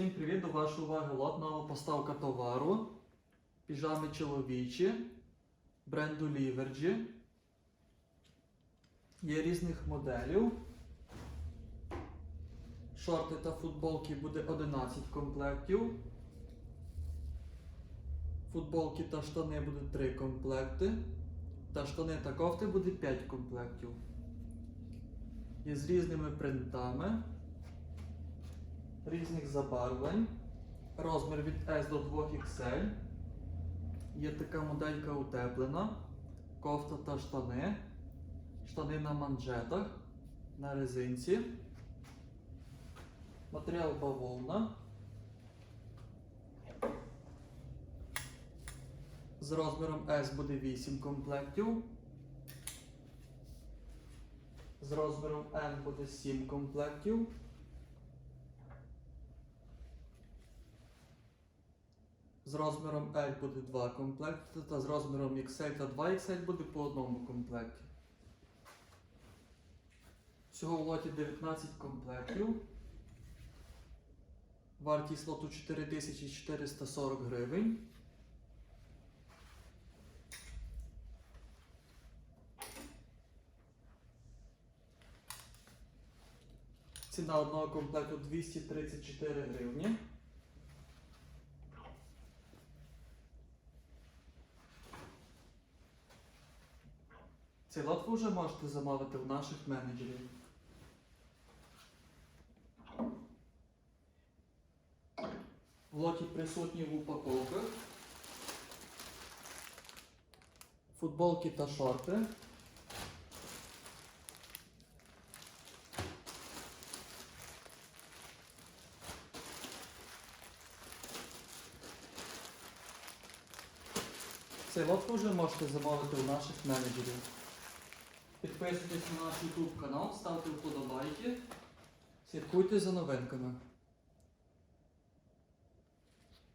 Всім привіт! До вашої уваги лот нова поставка товару. Піжами чоловічі бренду Livergy. Є різних моделів. Шорти та футболки буде 11 комплектів. Футболки та штани буде 3 комплекти. Та штани та кофти буде 5 комплектів. Є з різними принтами різних забарвлень. Розмір від S до 2XL. Є така моделька утеплена. Кофта та штани. Штани на манжетах. На резинці. Матеріал бавовна. З розміром S буде 8 комплектів. З розміром N буде 7 комплектів. З розміром L буде 2 комплекти, та з розміром XL та 2XL буде по одному комплекті. Всього в лоті 19 комплектів. Вартість лоту 4440 гривень. Ціна одного комплекту 234 гривні. Цей лот ви вже можете замовити в наших менеджерів. В лоті присутні в упаковках футболки та шорти. Цей лот ви вже можете замовити у наших менеджерів. Підписуйтесь на наш YouTube канал, ставте вподобайки, слідкуйте за новинками.